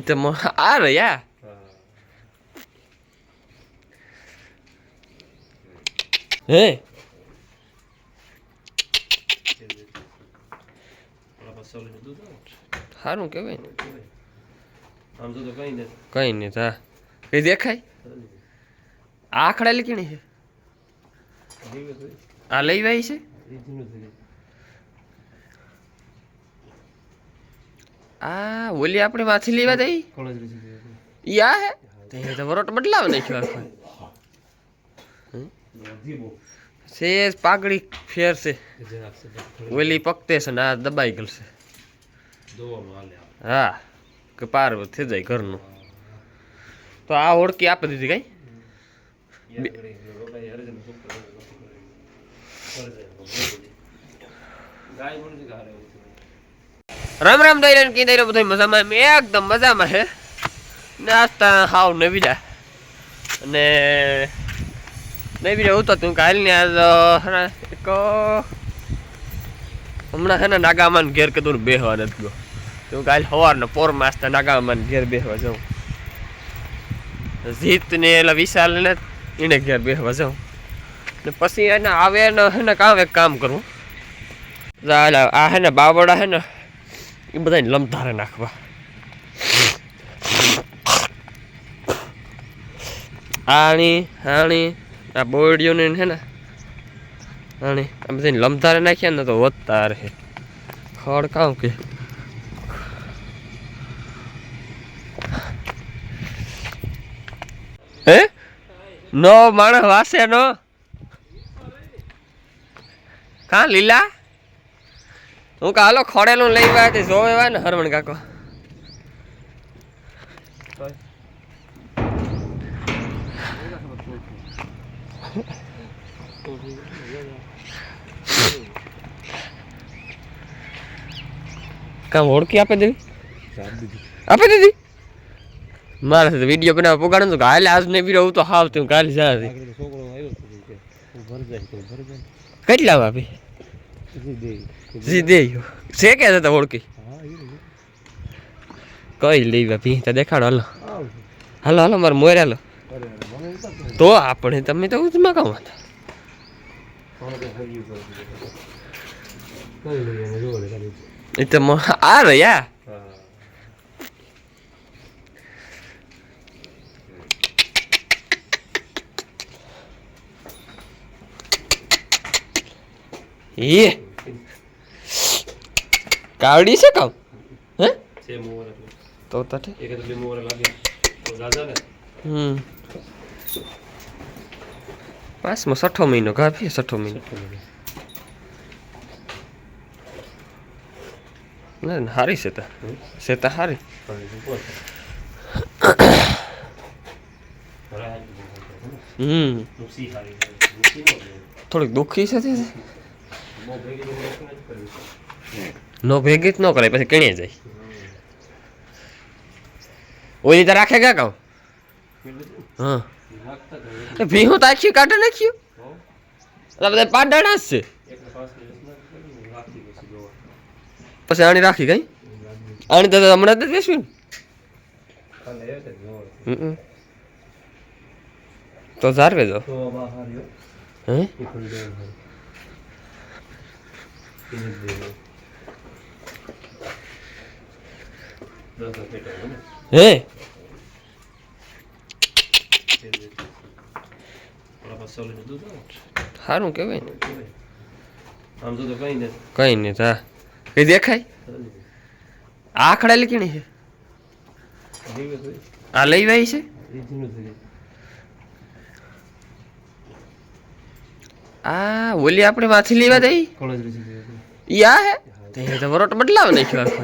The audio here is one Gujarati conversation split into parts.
તો મ- આ રહ્યા હે સારું કેવાય ને આમ તો કઈ નથી કઈ નહીં તા કઈ દેખાય આ આખડા કેણી છે આ લઈ વાઈ છે આ ઓલી આપણે માથી લેવા દઈ? ઈ આ હે? તે તો વરોટ બદલાવ નાખ્યો આખો. સેજ પાઘડી ફેરશે ઓલી પકતે છે ને આ દબાઈ ગયેલ છે. હા કે પાર થઈ જાય ઘરનું. તો આ ઓળખી આપી દીધી કઈ? રામ રામ દઈ કી દઈ બધું મજામાં? મેં એકદમ મજામાં, હે? નાસ્તા હાવ નવી જા અને નવી નવીરા તો તું કાલ ને આજ એક હમણાં હે ને નાગામાન ઘેર કીધું બેહવા નથી ગયો. તું કાલ સવારના પોર માસતા નાગામાન ઘેર બેહવા જાઉં. જીત ને એટલે વિશાલ ને એને ઘેર બેહવા જાઉં. ને પછી એને આવે ને હે ને કામ એક કામ કરું. જા આ હે ને બાવડા હે ને એ બધાને લમધારે નાખવા. આણી હાણી આ બોરડીઓને છે ને, આણી, આ બધાને લમધારે નાખ્યા ને તો વધતા રહે ખડ કામ કે. હે? નો, માણસ વાસે નો. કા લીલા? હું કે હાલો ખોડેલું લઈ આવ્યા તે જોવે આવ્યા ને હરમણ કાકો. કામ ઓળખી આપે દેવી આપે દીધી? મારે તો વીડિયો બનાવવા પોગાડો તો કાલે આજ ને બી રહું તો હાવ તું કાલે જા. કેટલા આપી સીધે છે કે હતા ઓળખી. કઈ લઈ બાપી તો દેખાડો હાલો. હાલો. હાલો મારે મોર હાલો. તો આપણે તમે તો ઉજમાં કહો તો એ તો આ રહ્યા. હા. એ કાવડી છે કામ? હે? છે મોર તો તટે એક તો બે મોર લાગે. તો જાજા ને? હમ. પાંચમો છઠ્ઠો મહિનો કાપીએ છઠ્ઠો મહિનો. ના ના હારી છે તા. છે તા હારી. હમ. થોડીક દુઃખી છે તે. કર્યું નો ભેગી જ ન કરે પછી કણીએ જાય. ઓલી તો રાખે કા કહું હા. ભીહું તો આખી કાઢે નાખ્યું. એટલે બધા પાડાણા જ છે. પછી આણી રાખી કઈ આણી તો હમણાં જ બેસ્યું ને. તો જારવે જો હે એ ખોલી દેવાનું એને જ દેવાનું દસ દસ પેટા હોય ને હે. સારું કેવાય ને. આમ તો કઈ નહીં કઈ નહીં તા કઈ દેખાય? આ આખડાલી કેણી છે. આ લઈ વાય છે? આ ઓલી આપણે માથી લેવા દઈ? આ હે? તે તો વરોટ બદલાવ નાખ્યો આખો.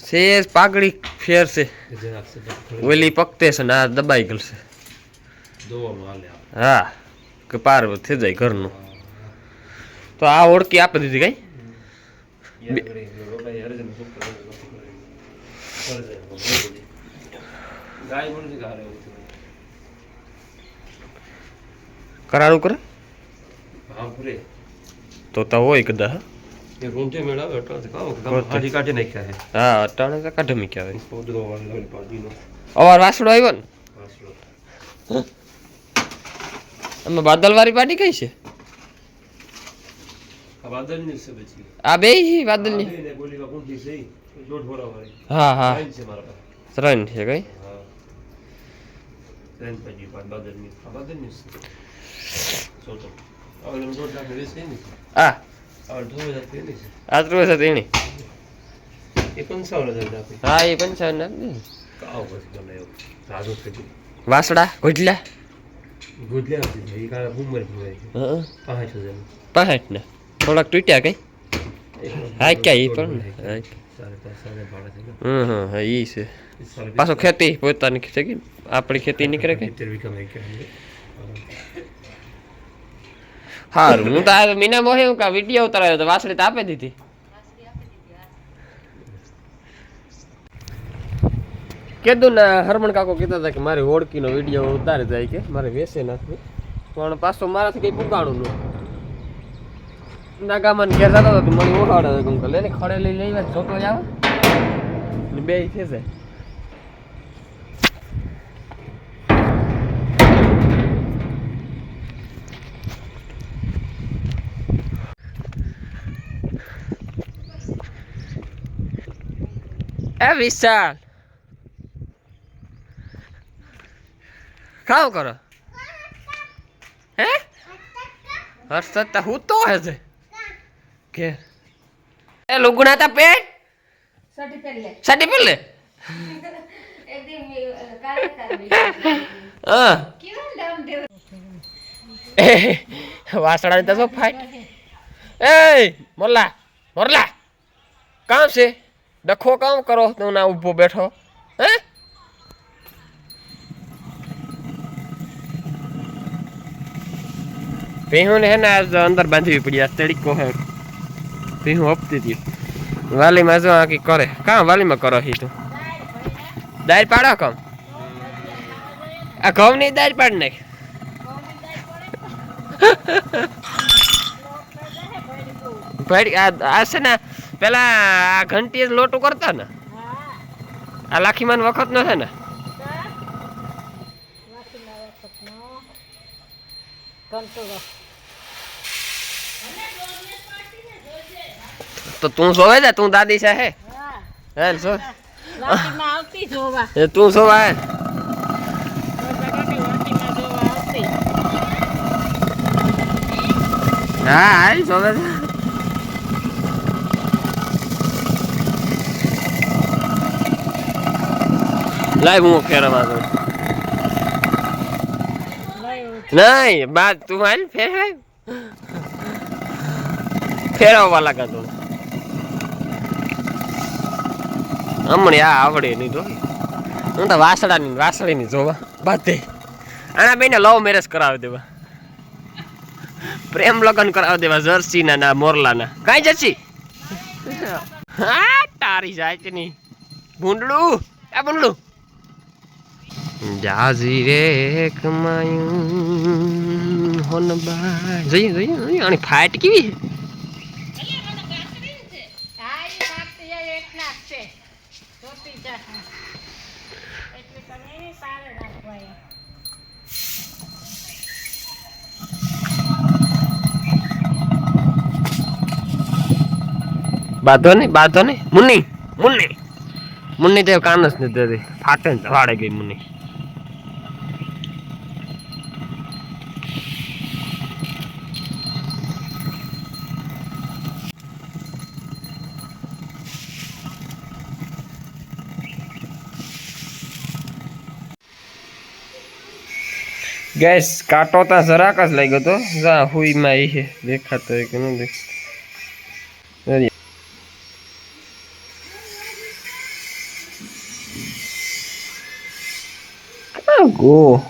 સેજ પાઘડી ફેર છે જે આપશે થોડી ઓલી પકતે છે ને, આ દબાઈ ગયેલ છે. હા, કે પાર થઈ જાય ઘરનું તો આ ઓળખી આપી દીધી કઈ. કરારું કરે હા તો હોય કદાચ એ રૂંધે મેળાવે એટલે કામ પોતે. હાજી કાઢી નાખ્યા છે હા અટાણે તો કાઢી મૂક્યા હોય પોદરો વાળો પાડીનો અવાર વાસડો આવ્યો ને પાછલો આમાં બાદલવાળી પાટી કઈ છે આ વાદળની છે પછી આ બે વાદળની આ બેને ગોલીકા કુંઠી છે ઈ. દોઢ વરાવાળી. હા હા લાઈન છે મારા પાસે. ત્રણ છે કઈ હા. લાઈન પછી પાંચ વાદળની. આ વાદળની છે. સોતો. આ ઓલામાં દોઢ લાખની વેચ એની છે. આ આ અઢાર હજાર એની છે. આ ત્રણ છે તેણી. હા એ પંચાવન આપી. વાસડા ગોજલા પાંચ ને થોડાક તૂટ્યા કઈ હા ક્યાં એ પણ. હમ હમ હા એ છે પાછો ખેતી પોતાની ખેતી આપણી ખેતી નીકળે કે સિત્તેર વીઘામાં એક ખેતી. સારું હું તો આ મીના મોહે હું કા વીડિયો ઉતાર્યો તો વાસળી તો આપી દીધી. કીધું ને હરમણ કાકો કીધા હતા કે મારી ઓળખીનો વીડિયો ઉતારી જાય કે મારે વેસે નથી પણ પાછો મારાથી કઈ પુગાણું નું નાગામાં ઘેર જતો હતો મને ઓળખાડે કે લે ને ખડે લઈ લઈ જોતો આવે. ને બે છે એ વિશાલ. કામ કરો? હે? હર્ષદ હું તો હે છે? કે? એ લુગણા તા પેટ સટી પેલે સટી પેલે વાસણા ની તો શું ફાઈટ એ મોરલા મોરલા કામ છે? ડખો કામ કરો તું ના ઊભો બેઠો હે ભેહું ને હે ને આજ અંદર બાંધવી પડી આ તડીકો હે ભેહું હપતી હતી વાલીમાં જો આખી કરે કામ વાલીમાં કરો હી તું દાળ પાડો કામ આ ઘઉં ની દાળ પાડ નાખ ભાઈ આ આ છે ને પેલા આ ઘંટી જ લોટું કરતા ને? આ લાખીમાન વખત નો છે ને? તો તું સોવે જા તું દાદી છે હે? હે સો વાટીમાં આવતી જોવા એ તું સોવા હે? વાટીમાં જોવા આવતી હા, હાલ સોવે છે. લાય હું ફેરવા દઉં નહીં બા તું હાલ ફેરવાય. ફેરવવા લાગા તું. હમણાં આ આવડે નહીં તો હું તો વાસડાની વાસળીની જોવા. બાતે આના બેને લવ મેરેજ કરાવી દેવા. પ્રેમ લગ્ન કરાવી દેવા જર્સીના ના, મોરલાના. કાંઈ જર્સી? હા, તારી જાય નહીં ભૂંડડું આ ભૂંડડું જાજી રે કમાયું હોન બા જઈએ જઈએ જઈએ, આની ફાઇટ કેવી રાખવા નહીં બાંધો નહીં મુન્ની મુન્ની. મુન્ની તો કાન જ નથી ફાટે વાડે ગઈ મુન્ની. ગેસ કાંટો તો જરાક જ લાગ્યો તો. જા હુઈમાં એ છે. દેખાતો કે ન દેખાતો. go.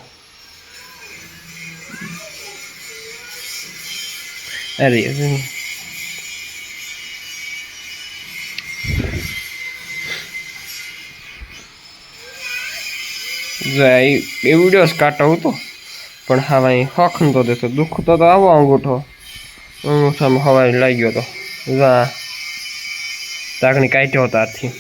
અરે હતો. પણ હા ભાઈ હવાઈ હોખનતો દેતો દુઃખ તો આવો અંગૂઠો. અંગૂઠામાં હવાઈ લાગ્યો હતો વા તાકણી કાઢ્યો તારથી.